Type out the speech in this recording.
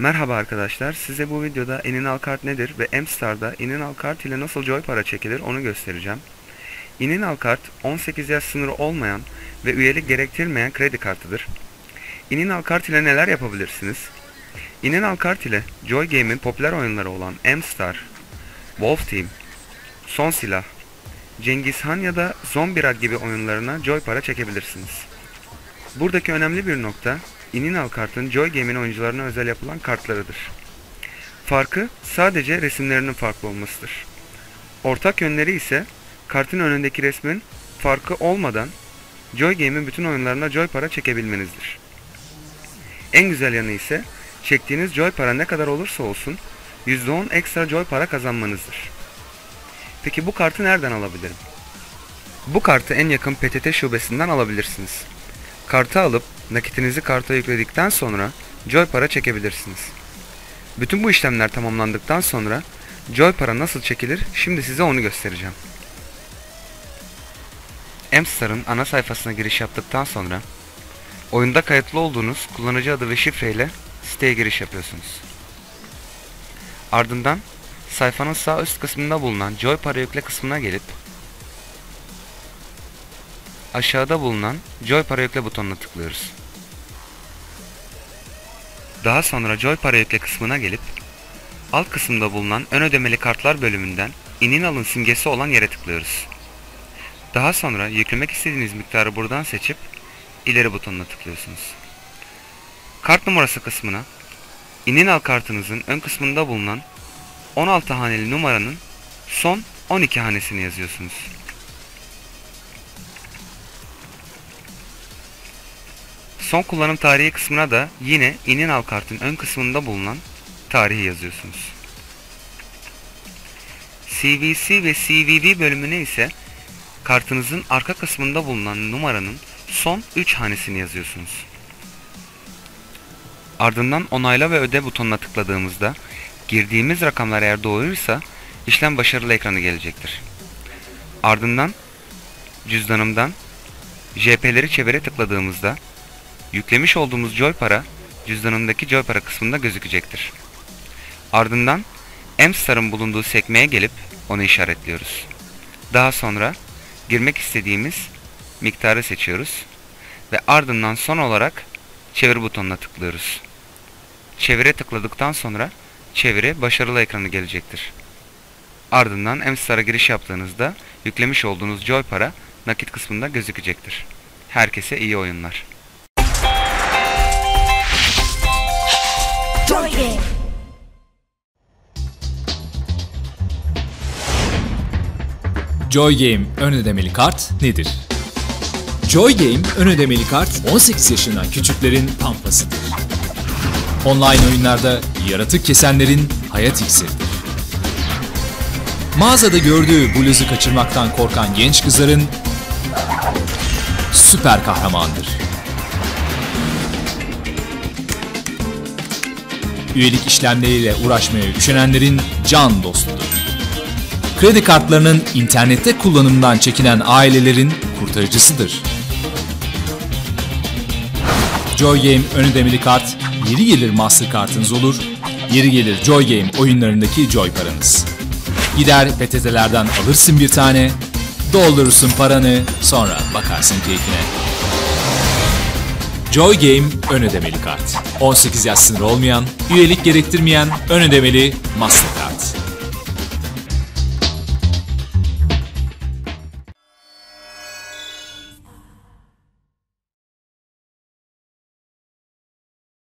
Merhaba arkadaşlar, size bu videoda Ininal kart nedir ve MStar'da Ininal kart ile nasıl joy para çekilir onu göstereceğim. Ininal kart 18 yaş sınırı olmayan ve üyelik gerektirmeyen kredi kartıdır. Ininal kart ile neler yapabilirsiniz? Ininal kart ile Joy Game'in popüler oyunları olan MStar, Wolf Team, Son Silah, Cengiz Han ya da Zombie gibi oyunlarına joy para çekebilirsiniz. Buradaki önemli bir nokta Ininal kartın Joy Game'in oyuncularına özel yapılan kartlarıdır. Farkı sadece resimlerinin farklı olmasıdır. Ortak yönleri ise kartın önündeki resmin farkı olmadan Joy Game'in bütün oyunlarına Joy para çekebilmenizdir. En güzel yanı ise çektiğiniz Joy para ne kadar olursa olsun %10 ekstra Joy para kazanmanızdır. Peki bu kartı nereden alabilirim? Bu kartı en yakın PTT şubesinden alabilirsiniz. Kartı alıp nakitinizi karta yükledikten sonra Joy para çekebilirsiniz. Bütün bu işlemler tamamlandıktan sonra Joy para nasıl çekilir şimdi size onu göstereceğim. Mstar'ın ana sayfasına giriş yaptıktan sonra oyunda kayıtlı olduğunuz kullanıcı adı ve şifreyle siteye giriş yapıyorsunuz. Ardından sayfanın sağ üst kısmında bulunan Joy para yükle kısmına gelip aşağıda bulunan Joy para yükle butonuna tıklıyoruz. Daha sonra Joy para yükle kısmına gelip alt kısımda bulunan ön ödemeli kartlar bölümünden Ininal'ın simgesi olan yere tıklıyoruz. Daha sonra yüklemek istediğiniz miktarı buradan seçip ileri butonuna tıklıyorsunuz. Kart numarası kısmına Ininal kartınızın ön kısmında bulunan 16 haneli numaranın son 12 hanesini yazıyorsunuz. Son kullanım tarihi kısmına da yine Ininal kartın ön kısmında bulunan tarihi yazıyorsunuz. CVC ve CVV bölümüne ise kartınızın arka kısmında bulunan numaranın son 3 hanesini yazıyorsunuz. Ardından onayla ve öde butonuna tıkladığımızda girdiğimiz rakamlar eğer doğruysa işlem başarılı ekranı gelecektir. Ardından cüzdanımdan JP'leri çevire tıkladığımızda yüklemiş olduğumuz Joy para cüzdanımdaki Joy para kısmında gözükecektir. Ardından M-Star'ın bulunduğu sekmeye gelip onu işaretliyoruz. Daha sonra girmek istediğimiz miktarı seçiyoruz ve ardından son olarak çevir butonuna tıklıyoruz. Çevire tıkladıktan sonra çeviri başarılı ekranı gelecektir. Ardından M-Star'a giriş yaptığınızda yüklemiş olduğunuz Joy para nakit kısmında gözükecektir. Herkese iyi oyunlar. Joy Game ön ödemeli kart nedir? Joy Game ön ödemeli kart 18 yaşından küçüklerin pampasıdır. Online oyunlarda yaratık kesenlerin hayat iksiridir. Mağazada gördüğü bluzu kaçırmaktan korkan genç kızların süper kahramandır. Üyelik işlemleriyle uğraşmaya üşenenlerin can dostudur. Kredi kartlarının internette kullanımından çekinen ailelerin kurtarıcısıdır. Joy Game ön ödemeli kart, yeri gelir Mastercard'ınız olur, yeri gelir Joy Game oyunlarındaki Joy paranız. Gider PTT'lerden alırsın bir tane, doldurursun paranı, sonra bakarsın keyfine. Joy Game ön ödemeli kart. 18 yaş sınırı olmayan, üyelik gerektirmeyen ön ödemeli Mastercard.